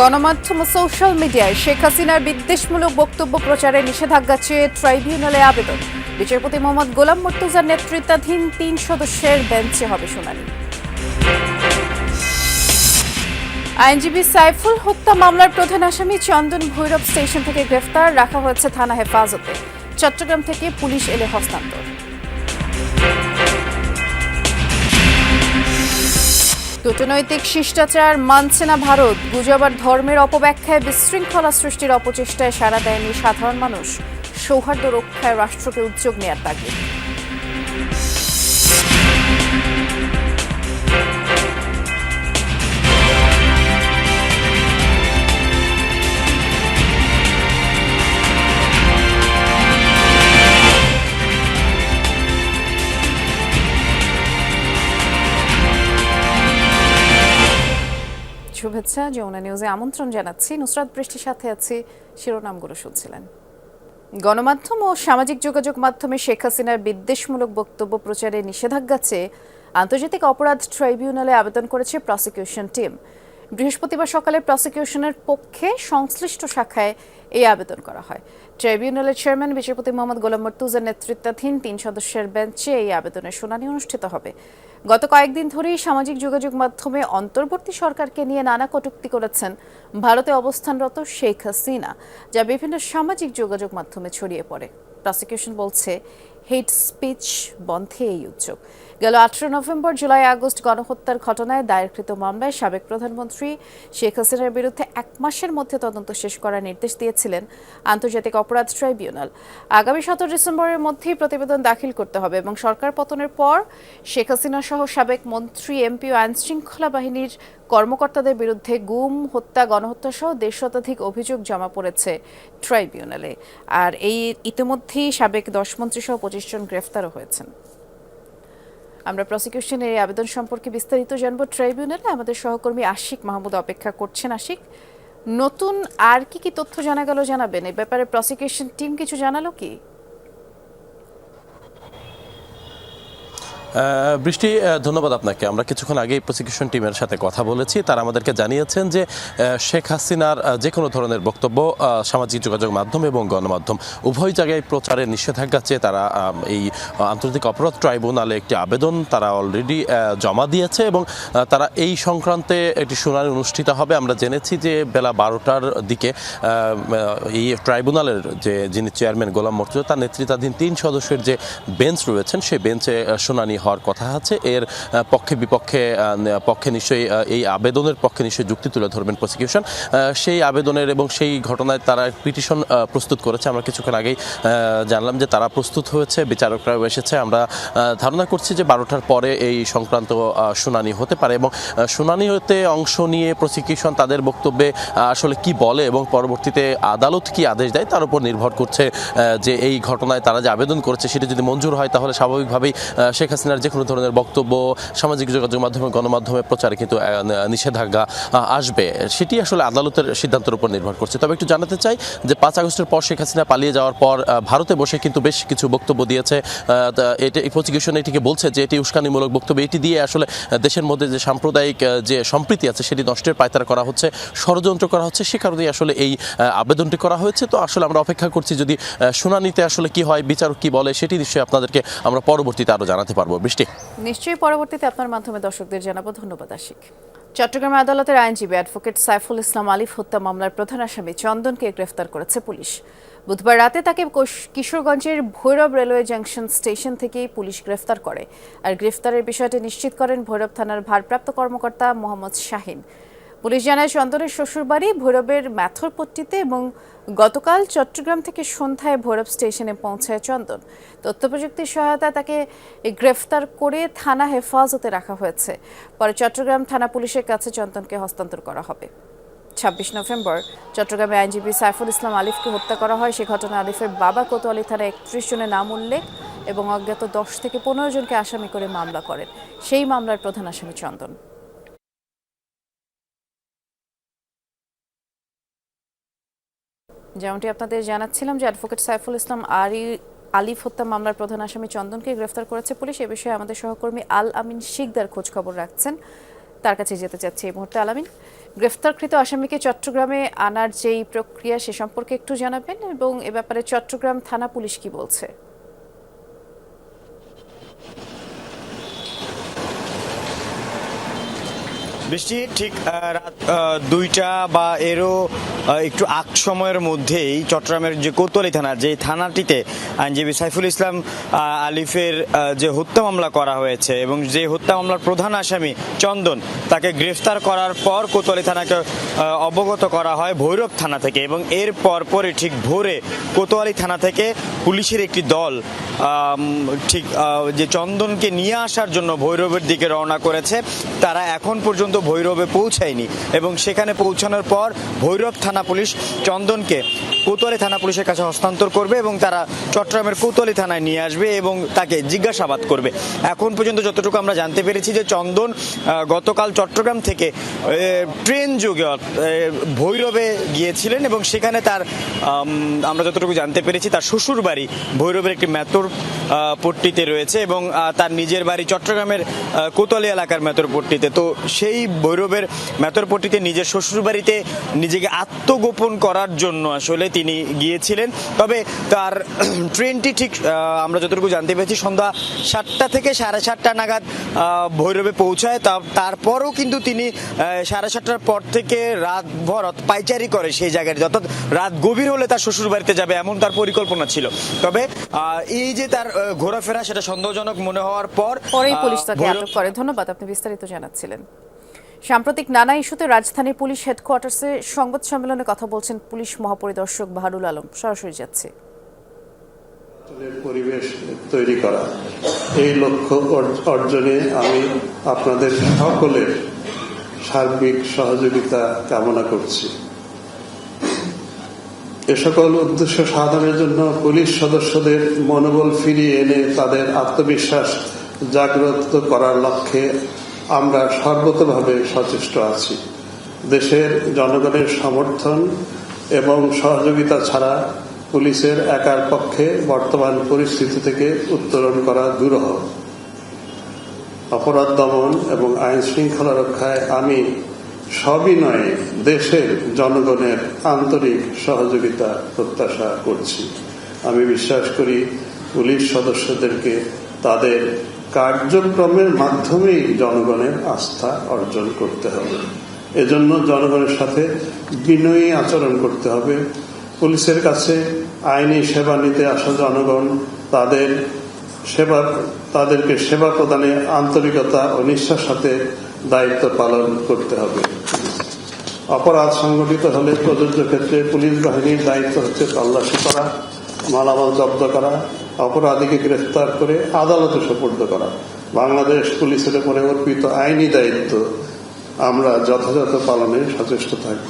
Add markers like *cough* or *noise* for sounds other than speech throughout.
গণমাধ্যম সোশ্যাল মিডিয়ায় শেখ হাসিনার বিদ্বেষমূলক বক্তব্য প্রচারে নিষেধাজ্ঞা চেয়ে ট্রাইব্যুনালে আবেদন। বিচারপতি মোহাম্মদ গোলাম মর্তুজার নেতৃত্বাধীন তিন সদস্যের বেঞ্চে হবে শুনানি। আইনজীবী সাইফুল হত্যা মামলার প্রধান আসামি চন্দন ভৈরব স্টেশন থেকে গ্রেফতার, রাখা হয়েছে থানা হেফাজতে। চট্টগ্রাম থেকে পুলিশ এলে হস্তান্তর। কূটনৈতিক শিষ্টাচার মানছে না ভারত। গুজব আর ধর্মের অপব্যাখ্যায় বিশৃঙ্খলা সৃষ্টির অপচেষ্টায় সাড়া দেয়নি সাধারণ মানুষ। সৌহার্দ্য রক্ষায় রাষ্ট্রকে উদ্যোগ নেয়ার তাগিদ। শুভেচ্ছা, যমুনা নিউজে আমন্ত্রণ জানাচ্ছি। নুসরাত বৃষ্টির সাথে আছি, শিরোনামগুলো শুনছিলেন। গণমাধ্যম ও সামাজিক যোগাযোগ মাধ্যমে শেখ হাসিনার বিদ্বেষমূলক বক্তব্য প্রচারে নিষেধাজ্ঞা চেয়ে আন্তর্জাতিক অপরাধ ট্রাইব্যুনালে আবেদন করেছে প্রসিকিউশন টিম। বৃহস্পতিবার সকালে প্রসিকিউশনের পক্ষে সংশ্লিষ্ট শাখায় এই আবেদন করা হয়। ট্রাইব্যুনালের চেয়ারম্যান বিচারপতি মোহাম্মদ গোলাম মর্তুজার নেতৃত্বাধীন তিন সদস্যের বেঞ্চে এই আবেদনের শুনানি অনুষ্ঠিত হবে। গত কয়েকদিন ধরেই সামাজিক যোগাযোগ মাধ্যমে অন্তর্বর্তী সরকারকে নিয়ে নানা কটুক্তি করেছেন ভারতে অবস্থানরত শেখ হাসিনা, যা বিভিন্ন সামাজিক যোগাযোগ মাধ্যমে ছড়িয়ে পড়ে। প্রসিকিউশন বলছে হেট স্পিচ বন্ধে এই উদ্যোগ। গেল আঠারো নভেম্বর, জুলাই, আগস্ট গণহত্যার ঘটনায় দায়েরকৃত মামলায় সাবেক প্রধানমন্ত্রী শেখ হাসিনার বিরুদ্ধে এক মাসের মধ্যে তদন্ত শেষ করার নির্দেশ দিয়েছিলেন আন্তর্জাতিক অপরাধ ট্রাইব্যুনাল। আগামী সতেরো ডিসেম্বরের মধ্যেই প্রতিবেদন দাখিল করতে হবে এবং সরকার পতনের পর শেখ হাসিনা সহ সাবেক মন্ত্রী, এমপি ও আইনশৃঙ্খলা বাহিনীর কর্মকর্তাদের বিরুদ্ধে গুম, হত্যা, গণহত্যা সহ দেড় শতাধিক অভিযোগ জমা পড়েছে ট্রাইব্যুনালে। আর এই ইতিমধ্যেই সাবেক দশ মন্ত্রী সহ পঁচিশ জন গ্রেফতারও হয়েছেন। আমরা প্রসিকিউশনের এই আবেদন সম্পর্কে বিস্তারিত জানব। ট্রাইব্যুনালে আমাদের সহকর্মী আশিক মাহমুদ অপেক্ষা করছেন। আশিক, নতুন আর কি কি তথ্য জানা গেল জানাবেন? এই ব্যাপারে প্রসিকিউশন টিম কিছু জানালো কি? বৃষ্টি ধন্যবাদ আপনাকে। আমরা কিছুক্ষণ আগেই প্রসিকিউশন টিমের সাথে কথা বলেছি। তারা আমাদেরকে জানিয়েছেন যে শেখ হাসিনার যে কোনো ধরনের বক্তব্য সামাজিক যোগাযোগ মাধ্যম এবং গণমাধ্যম উভয় জায়গায় প্রচারের নিষেধাজ্ঞা চেয়ে তারা এই আন্তর্জাতিক অপরাধ ট্রাইব্যুনালে একটি আবেদন তারা অলরেডি জমা দিয়েছে এবং তারা এই সংক্রান্তে একটি শুনানি অনুষ্ঠিত হবে। আমরা জেনেছি যে বেলা বারোটার দিকে এই ট্রাইব্যুনালের যে যিনি চেয়ারম্যান গোলাম মর্তুজা, তার নেতৃত্বাধীন তিন সদস্যের যে বেঞ্চ রয়েছেন, সেই বেঞ্চে শুনানি হওয়ার কথা আছে। এর পক্ষে বিপক্ষে পক্ষে নিশ্চয়ই এই আবেদনের পক্ষে নিশ্চয়ই যুক্তি তুলে ধরবেন প্রসিকিউশন সেই আবেদনের এবং সেই ঘটনায় তারা পিটিশন প্রস্তুত করেছে। আমরা কিছুক্ষণ আগেই জানলাম যে তারা প্রস্তুত হয়েছে, বিচারকরাও এসেছে। আমরা ধারণা করছি যে বারোটার পরে এই সংক্রান্ত শুনানি হতে পারে এবং শুনানি হতে অংশ নিয়ে প্রসিকিউশন তাদের বক্তব্যে আসলে কি বলে এবং পরবর্তীতে আদালত কি আদেশ দেয় তার উপর নির্ভর করছে যে এই ঘটনায় তারা যে আবেদন করেছে সেটি যদি মঞ্জুর হয় তাহলে স্বাভাবিকভাবেই শেখ শেখ হাসিনার যে কোনো ধরনের বক্তব্য, সামাজিক যোগাযোগ মাধ্যমে, গণমাধ্যমে প্রচারে কিন্তু নিষেধাজ্ঞা আসবে, সেটি আসলে আদালতের সিদ্ধান্তের উপর নির্ভর করছে। তবে একটু জানাতে চাই যে পাঁচ আগস্টের পর শেখ হাসিনা পালিয়ে যাওয়ার পর ভারতে বসে কিন্তু বেশ কিছু বক্তব্য দিয়েছে। এটা প্রসিকিউশন এটিকে বলছে যে এটি উস্কানিমূলক বক্তব্য। এটি দিয়ে আসলে দেশের মধ্যে যে সাম্প্রদায়িক যে সম্প্রীতি আছে, সেটি নষ্টের পায়তারা করা হচ্ছে, ষড়যন্ত্র করা হচ্ছে, সে কারণেই আসলে এই আবেদনটি করা হয়েছে। তো আসলে আমরা অপেক্ষা করছি যদি শুনানিতে আসলে কি হয়, বিচারক কি বলে, সেটি নিশ্চয়ই আপনাদেরকে আমরা পরবর্তীতে আরও জানাতে পারব। বৃষ্টি। নিশ্চয়ই পরবর্তীতে আপনার মাধ্যমে দর্শকদের জানাব। ধন্যবাদ, আশিক। চট্টগ্রাম আদালতের আইনজীবী অ্যাডভোকেট সাইফুল ইসলাম আলিফ হত্যা মামলার প্রধান আসামি চন্দনকে গ্রেফতার করেছে পুলিশ। বুধবার রাতে তাকে কিশোরগঞ্জের ভৈরব রেলওয়ে জাংশন স্টেশন থেকে পুলিশ গ্রেফতার করে। আর গ্রেফতারের বিষয়টি নিশ্চিত করেন ভৈরব থানার ভারপ্রাপ্ত কর্মকর্তা মোহাম্মদ শাহিন। পুলিশ জানায়, চন্দনের শ্বশুরবাড়ি ভৈরবের ম্যাথরপট্টিতে এবং গতকাল চট্টগ্রাম থেকে সন্ধ্যায় ভৈরব স্টেশনে পৌঁছায় চন্দন। তথ্য প্রযুক্তির সহায়তায় তাকে গ্রেফতার করে থানা হেফাজতে রাখা হয়েছে। পরে চট্টগ্রাম থানা পুলিশের কাছে চন্দনকে হস্তান্তর করা হবে। ছাব্বিশ নভেম্বর, চট্টগ্রামে আইনজীবী সাইফুল ইসলাম আলিফকে হত্যা করা হয়। সে ঘটনায় আলিফের বাবা কোতোয়ালি থানায় একত্রিশ জনের নাম উল্লেখ এবং অজ্ঞাত দশ থেকে পনেরো জনকে আসামি করে মামলা করেন। সেই মামলার প্রধান আসামি চন্দন। যেমনটি আপনাদের জানাচ্ছিলাম যে অ্যাডভোকেট সাইফুল ইসলাম আরি আলিফ হত্যা মামলার প্রধান আসামি চন্দনকে গ্রেফতার করেছে পুলিশ। এ বিষয়ে আমাদের সহকর্মী আল আমিন শিকদার খোঁজ খবর রাখছেন। তার কাছে যেতে চাচ্ছি এই মুহূর্তে। আল আমিন, গ্রেফতারকৃত আসামিকে চট্টগ্রামে আনার যেই প্রক্রিয়া সে সম্পর্কে একটু জানাবেন এবং এ ব্যাপারে চট্টগ্রাম থানা পুলিশ কি বলছে? বৃষ্টি ঠিক রাত দুইটা বা এরও একটু আগ সময়ের মধ্যেই চট্টগ্রামের যে কোতোয়ালি থানা, যে থানাটিতে আইনজীবী সাইফুল ইসলাম আলিফের যে হত্যা মামলা করা হয়েছে এবং যে হত্যা মামলার প্রধান আসামি চন্দন, তাকে গ্রেফতার করার পর কোতোয়ালি থানাকে অবগত করা হয় ভৈরব থানা থেকে এবং এর পরপরই ঠিক ভোরে কোতোয়ালি থানা থেকে পুলিশের একটি দল ঠিক যে চন্দনকে নিয়ে আসার জন্য ভৈরবের দিকে রওনা করেছে, তারা এখন পর্যন্ত ভৈরবে পৌঁছায়নি এবং সেখানে পৌঁছানোর পর ভৈরব থানা পুলিশ চন্দনকে কোতোয়ালি থানা পুলিশের কাছে হস্তান্তর করবে এবং তারা চট্টগ্রামের কোতোয়ালি থানায় নিয়ে আসবে এবং তাকে জিজ্ঞাসাবাদ করবে। এখন পর্যন্ত যতটুকু আমরা জানতে পেরেছি যে চন্দন গতকাল চট্টগ্রাম থেকে ট্রেন যোগে ভৈরবে গিয়েছিলেন এবং সেখানে তার আমরা যতটুকু জানতে পেরেছি তার শ্বশুর বাড়ি ভৈরবের একটি মেতর পট্টিতে রয়েছে এবং তার নিজের বাড়ি চট্টগ্রামের কোতোয়ালি এলাকার মেতর পট্টিতে। তো সেই ভৈরবের মেতর পট্টিতে নিজের শ্বশুর বাড়িতে নিজেকে আত্মগোপন করার জন্য আসলে তিনি গিয়েছিলেন। তবে তার *clears throat* ট্রেনটি ঠিক আমরা যতটুকু জানতে পেরেছি সন্ধ্যা সাতটা থেকে সাড়ে সাতটা নাগাদ ভৈরবে পৌঁছায়। তা তারপরও কিন্তু তিনি সাড়ে সাতটার পর থেকে রাত ভর অর্থাৎ পাইচারি করে সেই জায়গায় অর্থাৎ রাত গভীর হলে তার শ্বশুর বাড়িতে যাবে এমন তার পরিকল্পনা ছিল। তবে এই যে তার ঘোরাফেরা সেটা সন্দেহজনক মনে হওয়ার পর পরেই পুলিশ তাকে আটক করে। ধন্যবাদ আপনি বিস্তারিত জানাচ্ছিলেন। সাম্প্রতিক নানা ইস্যুতে রাজধানীর পুলিশ হেডকোয়ার্টার্সে সংবাদ সম্মেলনে কথা বলছেন পুলিশ মহাপরিদর্শক বাহারুল আলম। সরাসরি যাচ্ছে। পরিবেশ তৈরি করা। এই লক্ষ্য অর্জ- অর্জনে আমি আপনাদের সকলের সার্বিক সহযোগিতা কামনা করছি। এ সকল উদ্দেশ্য সাধনের জন্য পুলিশ সদস্যদের মনোবল ফিরিয়ে এনে তাদের আত্মবিশ্বাস জাগ্রত করার লক্ষ্যে আমরা সর্বতভাবে সচেষ্ট আছি। দেশের জনগণের সমর্থন এবং সহযোগিতা ছাড়া পুলিশের একার পক্ষে বর্তমান পরিস্থিতি থেকে উত্তরণ করা দুরূহ। অপরাধ দমন এবং আইন শৃঙ্খলা রক্ষায় আমি সবিনয়ে দেশের জনগণের আন্তরিক সহযোগিতা প্রত্যাশা করছি। আমি বিশ্বাস করি, পুলিশ সদস্যদেরকে তাদের কার্যক্রমের মাধ্যমেই জনগণের আস্থা অর্জন করতে হবে। এজন্য জনগণের সাথে বিনয়ী আচরণ করতে হবে। পুলিশের কাছে আইনি সেবা নিতে আসা জনগণ তাদের সেবা, তাদেরকে সেবা প্রদানে আন্তরিকতা ও নিষ্ঠার সাথে দায়িত্ব পালন করতে হবে। অপরাধ সংগঠিত হলে প্রযোজ্য ক্ষেত্রে পুলিশ বাহিনীর দায়িত্ব হচ্ছে তল্লাশি করা, মালামাল জব্দ করা অপরাধীকে গ্রেফতার করে আদালতে সোপর্দ করা। বাংলাদেশ পুলিশের উপরে অর্পিত আইনি দায়িত্ব আমরা যথাযথ পালনে সচেষ্ট থাকি।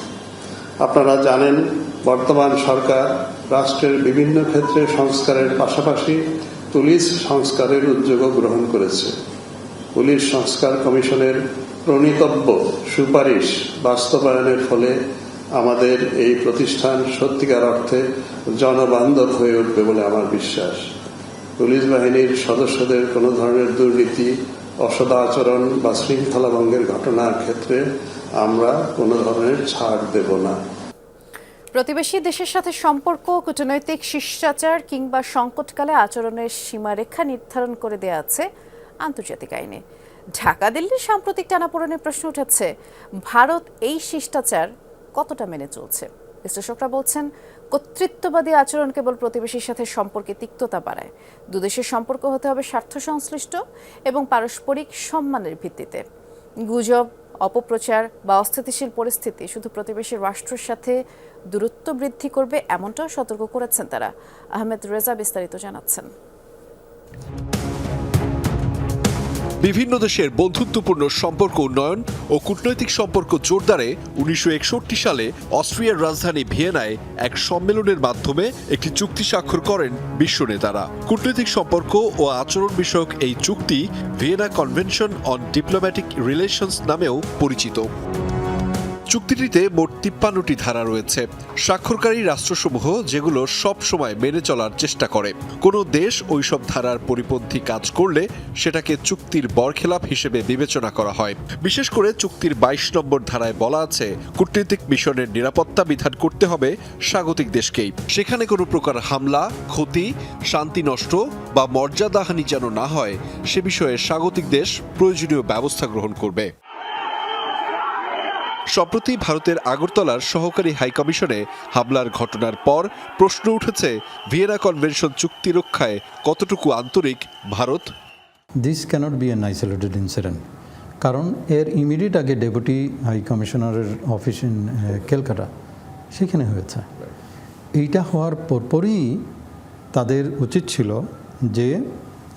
আপনারা জানেন, বর্তমান সরকার রাষ্ট্রের বিভিন্ন ক্ষেত্রে সংস্কারের পাশাপাশি পুলিশ সংস্কারের উদ্যোগও গ্রহণ করেছে। পুলিশ সংস্কার কমিশনের প্রণীতব্য সুপারিশ বাস্তবায়নের ফলে আমাদের এই প্রতিষ্ঠান সত্যিকার অর্থে জনবান্ধব হয়ে উঠবে বলে আমার বিশ্বাস। পুলিশ বাহিনীর সদস্যদের কোনো ধরনের দুর্নীতি অসদাচরণ বা শৃঙ্খলা ভঙ্গের ঘটনার ক্ষেত্রে আমরা কোনো ধরনের ছাড় দেব না। প্রতিবেশী দেশের সাথে সম্পর্ক, কূটনৈতিক শিষ্টাচার কিংবা সংকটকালে আচরণের সীমারেখা নির্ধারণ করে দেয়া আছে আন্তর্জাতিক আইনে। ঢাকা দিল্লির সাম্প্রতিক টানাপোড়েনের প্রশ্ন উঠেছে, ভারত এই শিষ্টাচার কতটা মেনে চলছে? বিশ্লেষকরা বলছেন, কর্তৃত্ববাদী আচরণ কেবল প্রতিবেশীর সাথে সম্পর্কে তিক্ততা বাড়ায়। দুদেশের সম্পর্ক হতে হবে স্বার্থ সংশ্লিষ্ট এবং পারস্পরিক সম্মানের ভিত্তিতে। গুজব, অপপ্রচার বা অস্থিতিশীল পরিস্থিতি শুধু প্রতিবেশী রাষ্ট্রের সাথে দূরত্ব বৃদ্ধি করবে এমনটাও সতর্ক করেছেন তারা। আহমেদ রেজা বিস্তারিত জানাচ্ছেন। বিভিন্ন দেশের বন্ধুত্বপূর্ণ সম্পর্ক উন্নয়ন ও কূটনৈতিক সম্পর্ক জোরদারে উনিশশো একষট্টি সালে অস্ট্রিয়ার রাজধানী ভিয়েনায় এক সম্মেলনের মাধ্যমে একটি চুক্তি স্বাক্ষর করেন বিশ্ব নেতারা। কূটনৈতিক সম্পর্ক ও আচরণ বিষয়ক এই চুক্তি Vienna Convention on diplomatic relations নামেও পরিচিত। চুক্তিটিতে মোট তিপ্পান্নটি ধারা রয়েছে। স্বাক্ষরকারী রাষ্ট্রসমূহ যেগুলো সব সময় মেনে চলার চেষ্টা করে। কোনো দেশ ওইসব ধারার পরিপন্থী কাজ করলে সেটাকে চুক্তির বরখেলাপ হিসেবে বিবেচনা করা হয়। বিশেষ করে চুক্তির বাইশ নম্বর ধারায় বলা আছে, কূটনৈতিক মিশনের নিরাপত্তা বিধান করতে হবে স্বাগতিক দেশকেই। সেখানে কোনো প্রকার হামলা, ক্ষতি, শান্তি নষ্ট বা মর্যাদাহানি যেন না হয়, সে বিষয়ে স্বাগতিক দেশ প্রয়োজনীয় ব্যবস্থা গ্রহণ করবে। সম্প্রতি ভারতের আগরতলার সহকারী হাইকমিশনে হামলার ঘটনার পর প্রশ্ন উঠেছে, ভিয়েনা কনভেনশন চুক্তি রক্ষায় কতটুকু আন্তরিক Bharat? This cannot be an isolated incident কারণ এর ইমিডিয়েট আগে ডেপুটি হাই কমিশনারের অফিস ইন ক্যালকাটা সেখানে হয়েছে। এইটা হওয়ার পরপরই তাদের উচিত ছিল যে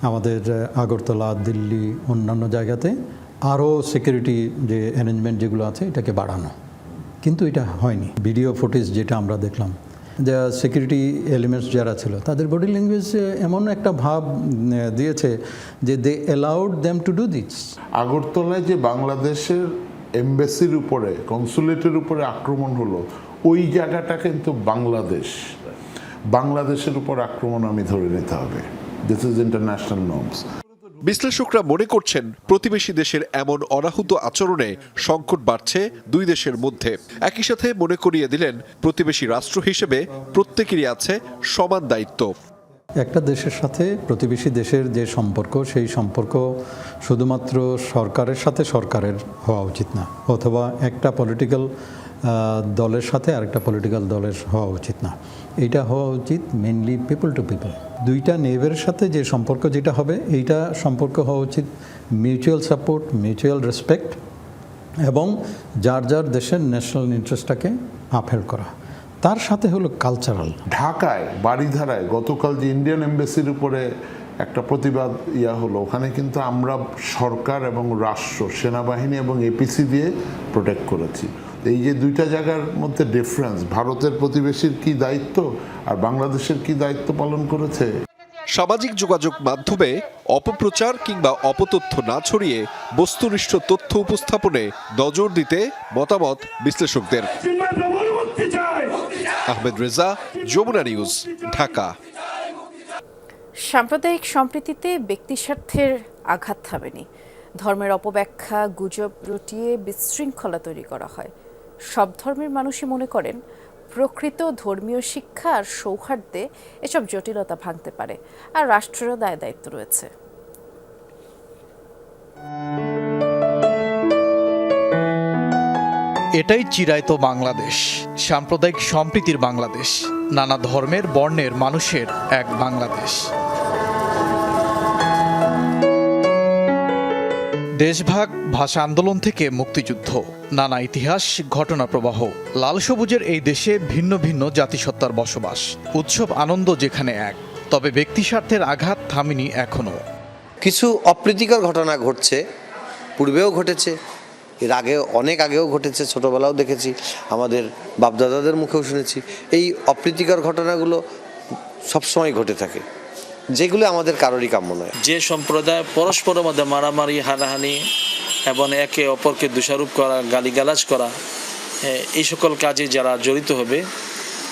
আমাদের আগরতলা, দিল্লি, অন্যান্য জায়গাতে আরও সিকিউরিটি যে অ্যারেঞ্জমেন্ট যেগুলো আছে, এটাকে বাড়ানো। কিন্তু এটা হয়নি। ভিডিও ফুটেজ যেটা আমরা দেখলাম, যে সিকিউরিটি এলিমেন্টস যারা ছিল, তাদের বডি ল্যাঙ্গুয়েজ এমন একটা ভাব দিয়েছে যে they allowed them to do this আগরতলায় যে বাংলাদেশের এমবেসির উপরে কনসুলেটের উপরে আক্রমণ হলো, ওই জায়গাটা কিন্তু বাংলাদেশ। বাংলাদেশের উপর আক্রমণ আমি ধরে নিতে হবে। দিস ইজ ইন্টারন্যাশনাল নর্মস বিশ্লেষকরা মনে করছেন, প্রতিবেশী দেশের এমন অনাহুত আচরণে সংকট বাড়ছে দুই দেশের মধ্যে। একই সাথে মনে করিয়ে দিলেন, প্রতিবেশী রাষ্ট্র হিসেবে প্রত্যেকেরই আছে সমান দায়িত্ব। একটা দেশের সাথে প্রতিবেশী দেশের যে সম্পর্ক, সেই সম্পর্ক শুধুমাত্র সরকারের সাথে সরকারের হওয়া উচিত না, অথবা একটা পলিটিক্যাল দলের সাথে আরেকটা পলিটিক্যাল দলের হওয়া উচিত না। এইটা হওয়া উচিত মেনলি পিপল টু পিপল দুইটা নেইবের সাথে যে সম্পর্ক যেটা হবে, এইটা সম্পর্ক হওয়া উচিত মিউচুয়াল সাপোর্ট মিউচুয়াল রেসপেক্ট এবং যার যার দেশের ন্যাশনাল ইন্টারেস্টটাকে আপহেল করা। তার সাথে হলো কালচারাল ঢাকায় বাড়িধারায় গতকাল যে ইন্ডিয়ান এমবেসির উপরে একটা প্রতিবাদ ইয়া হলো, ওখানে কিন্তু আমরা সরকার এবং রাষ্ট্র, সেনাবাহিনী এবং এপিসি দিয়ে প্রোটেক্ট করেছি। এই যে দুইটা জায়গার মধ্যে ডিফারেন্স ভারতের প্রতিবেশীর কি দায়িত্ব আর বাংলাদেশের কি দায়িত্ব পালন করেছে? সামাজিক যোগাযোগ মাধ্যমে অপপ্রচার কিংবা অপতথ্য না ছড়িয়ে বস্তুনিষ্ঠ তথ্য উপস্থাপনে নজর দিতে মতামত বিশ্লেষকদের। আহমেদ রেজা যমুনা নিউজ ঢাকা। সাম্প্রদায়িক সম্প্রীতিতে ব্যক্তি স্বার্থের আঘাত থামেনি। ধর্মের অপব্যাখ্যা গুজব রটিয়ে বিশৃঙ্খলা তৈরি করা হয়। সব ধর্মের মানুষই মনে করেন, প্রকৃত ধর্মীয় শিক্ষা আর সৌহার্দ্যে এসব জটিলতা ভাঙতে পারে, আর রাষ্ট্রেরও দায় দায়িত্ব রয়েছে। এটাই চিরায়ত বাংলাদেশ, সাম্প্রদায়িক সম্প্রীতির বাংলাদেশ, নানা ধর্মের বর্ণের মানুষের এক বাংলাদেশ। দেশভাগ ভাষা আন্দোলন থেকে মুক্তিযুদ্ধ। নানা ইতিহাস ঘটনা প্রবাহ লাল সবুজের এই দেশে ভিন্ন ভিন্ন জাতিসত্তার বসবাস উৎসব আনন্দ যেখানে এক তবে ব্যক্তি স্বার্থের আঘাত থামেনি এখনও কিছু অপ্রীতিকর ঘটনা ঘটছে পূর্বেও ঘটেছে এর আগে অনেক আগেও ঘটেছে ছোটবেলাও দেখেছি আমাদের বাপদাদাদের মুখেও শুনেছি। এই অপ্রীতিকর ঘটনাগুলো সবসময় ঘটে থাকে যেগুলো আমাদের কারোরই কাম্য নয়। যে সম্প্রদায় পরস্পরের মধ্যে মারামারি হানাহানি এবং একে অপরকে দোষারোপ করা গালিগালাজ করা এই সকল কাজে যারা জড়িত হবে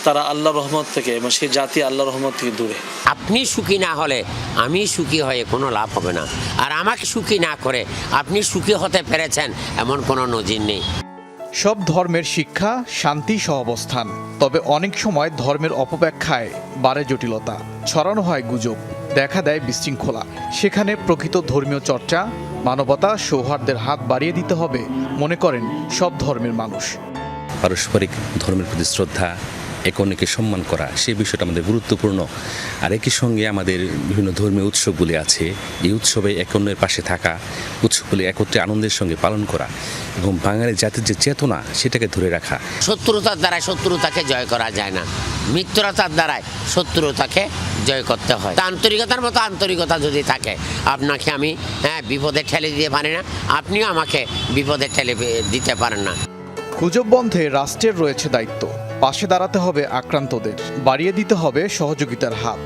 তারা আল্লাহ রহমত থেকে এবং সে জাতি আল্লাহ রহমত থেকে দূরে। আপনি সুখী না হলে আমি সুখী হয়ে কোনো লাভ হবে না। আর আমাকে সুখী না করে আপনি সুখী হতে পেরেছেন এমন কোনো নজির নেই। সব ধর্মের শিক্ষা শান্তি সহাবস্থান তবে অনেক সময় ধর্মের অপব্যাখ্যায় বাড়ে জটিলতা। ছড়ানো হয় গুজব দেখা দেয় বিশৃঙ্খলা। সেখানে প্রকৃত ধর্মীয় চর্চা মানবতা সৌহার্দের হাত বাড়িয়ে দিতে হবে, মনে করেন সব ধর্মের মানুষ। পারস্পরিক ধর্মের প্রতি শ্রদ্ধা একে অন্যকে সম্মান করা সেই বিষয়টা আমাদের গুরুত্বপূর্ণ। আর একই সঙ্গে আমাদের বিভিন্ন ধর্মীয় উৎসবগুলি আছে এই উৎসবে একে অন্যের পাশে থাকা উৎসবগুলি একত্রে আনন্দের সঙ্গে পালন করা এবং বাঙালি জাতির যে চেতনা সেটাকে ধরে রাখা। শত্রুতার দ্বারা শত্রুতাকে জয় করা যায় না। মিত্রতার দ্বারাই শত্রুতাকে জয় করতে হয়। তা আন্তরিকতার মতো আন্তরিকতা যদি থাকে আপনাকে আমি হ্যাঁ বিপদে ঠেলে দিতে পারি না আপনিও আমাকে বিপদে ঠেলে দিতে পারেন না। গুজব বন্ধে রাষ্ট্রের রয়েছে দায়িত্ব। পাশে দাঁড়াতে হবে আক্রান্তদের বাড়িয়ে দিতে হবে সহযোগিতার হাত।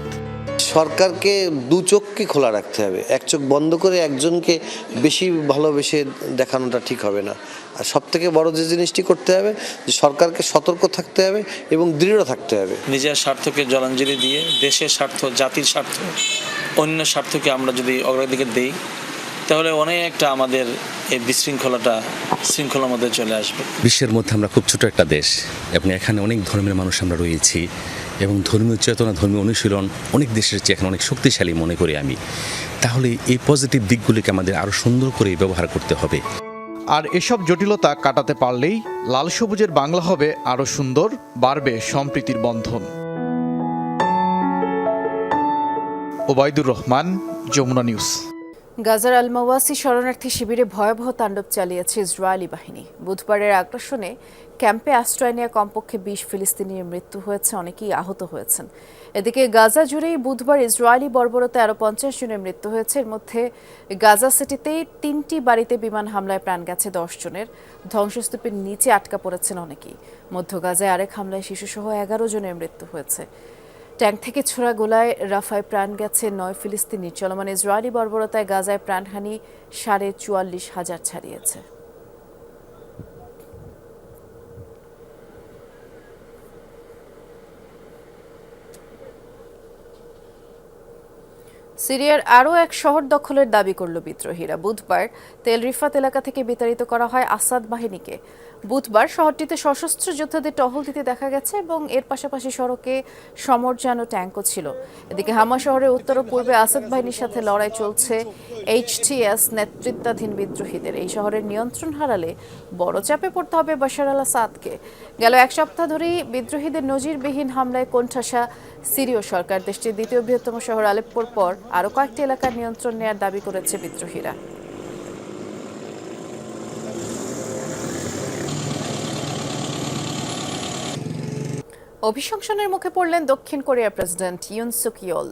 সরকারকে দু চোখকে খোলা রাখতে হবে এক চোখ বন্ধ করে একজনকে বেশি ভালোবেসে দেখানোটা ঠিক হবে না। আর সব থেকে বড় যে জিনিসটি করতে হবে যে সরকারকে সতর্ক থাকতে হবে এবং দৃঢ় থাকতে হবে। নিজের স্বার্থকে জলাঞ্জলি দিয়ে দেশের স্বার্থ জাতির স্বার্থ অন্য স্বার্থকে আমরা যদি অগ্রাধিকার দিই তাহলে অনেকটা আমাদের এই বিশৃঙ্খলাটা শৃঙ্খলার মধ্যে চলে আসবে। বিশ্বের মধ্যে আমরা খুব ছোট একটা দেশ এবং এখানে অনেক ধর্মের মানুষ আমরা রয়েছি এবং ধর্মীয় চেতনা ধর্মীয় অনুশীলন অনেক দেশের চেয়ে এখন অনেক শক্তিশালী মনে করি আমি। তাহলে এই পজিটিভ দিকগুলিকে আমাদের আরও সুন্দর করে ব্যবহার করতে হবে। আর এসব জটিলতা কাটাতে পারলেই লাল সবুজের বাংলা হবে আরও সুন্দর বাড়বে সম্প্রীতির বন্ধন। ওবায়দুর রহমান যমুনা নিউজ। গাজার আল মাওয়াসি শরণার্থী শিবিরে ভয়াবহ তাণ্ডব চালিয়েছে ইসরায়েলি বাহিনী। বুধবারের আগ্রাসনে ক্যাম্পে আশ্রয় নেওয়া কমপক্ষে বিশ ফিলিস্তিনির মৃত্যু হয়েছে, অনেকেই আহত হয়েছেন। এদিকে গাজা জুড়েই বুধবার ইসরায়েলি বর্বরতায় আরও পঞ্চাশ জনের মৃত্যু হয়েছে। এর মধ্যে গাজা সিটিতেই তিনটি বাড়িতে বিমান হামলায় প্রাণ গেছে দশ জনের। ধ্বংসস্তূপের নিচে আটকা পড়েছেন অনেকেই। মধ্য গাজায় আরেক হামলায় শিশুসহ এগারো জনের মৃত্যু হয়েছে। ট্যাঙ্ক থেকে ছোড়া গোলায় রাফায় প্রাণ গেছে নয় ফিলিস্তিনি। চলমান ইসরায়েলি বর্বরতায় গাজায় প্রাণহানি সাড়ে চুয়াল্লিশ হাজার ছাড়িয়েছে। সিরিয়ার আরও এক শহর দখলের দাবি করল বিদ্রোহীরা। বুধবার তেল রিফাত এলাকা থেকে বিতাড়িত করা হয় আসাদ বাহিনীকে। বুধবার শহরটিতে সশস্ত্র যোদ্ধাদের টহল দিতে দেখা গেছে এবং এর পাশাপাশি সড়কে সমরযান ও ট্যাঙ্কও ছিল। এদিকে হামা শহরের উত্তর ও পূর্বে আসাদ বাহিনীর সাথে লড়াই চলছে এইচটিএস নেতৃত্বাধীন বিদ্রোহীদের। এই শহরের নিয়ন্ত্রণ হারালে বড় চাপে পড়তে হবে বাশার আল আসাদকে গেল এক সপ্তাহ ধরেই বিদ্রোহীদের নজিরবিহীন হামলায় কোণঠাসা সিরীয় সরকার। দেশটির দ্বিতীয় বৃহত্তম শহর আলেপ্পোর পর আরও কয়েকটি এলাকার নিয়ন্ত্রণ নেয়ার দাবি করেছে বিদ্রোহীরা। অভিশংসনের মুখে পড়লেন দক্ষিণ কোরিয়ার প্রেসিডেন্ট ইউন সুক ইয়োল।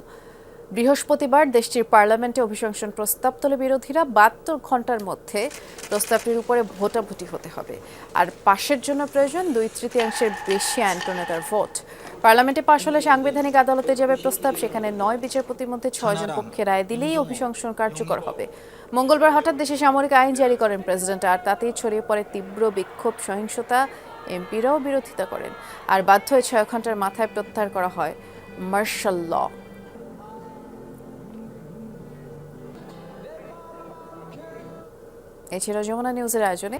বৃহস্পতিবার দেশটির পার্লামেন্টে অভিশংসন প্রস্তাব তোলে বিরোধীরা বাহাত্তর ঘণ্টার মধ্যে প্রস্তাবটির উপরে ভোটাভুটি হতে হবে। আর পাশের জন্য প্রয়োজন দুই তৃতীয়াংশের বেশি অ্যান্টোনেতার ভোট। পার্লামেন্টে পাশ হলে সাংবিধানিক আদালতে যাবে প্রস্তাব সেখানে নয় বিচারপতির মধ্যে ছয়জন পক্ষে রায় দিলেই অভিশংসন কার্যকর হবে। মঙ্গলবার হঠাৎ দেশে সামরিক আইন জারি করেন প্রেসিডেন্ট আর তাতেই ছড়িয়ে পড়ে তীব্র বিক্ষোভ সহিংসতা এমপিরাও বিরোধিতা করেন। আর বাধ্য হয়ে ছয় ঘণ্টার মাথায় প্রত্যাহার করা হয় মার্শাল ল। এছাড়া যমুনা নিউজের আয়োজনে।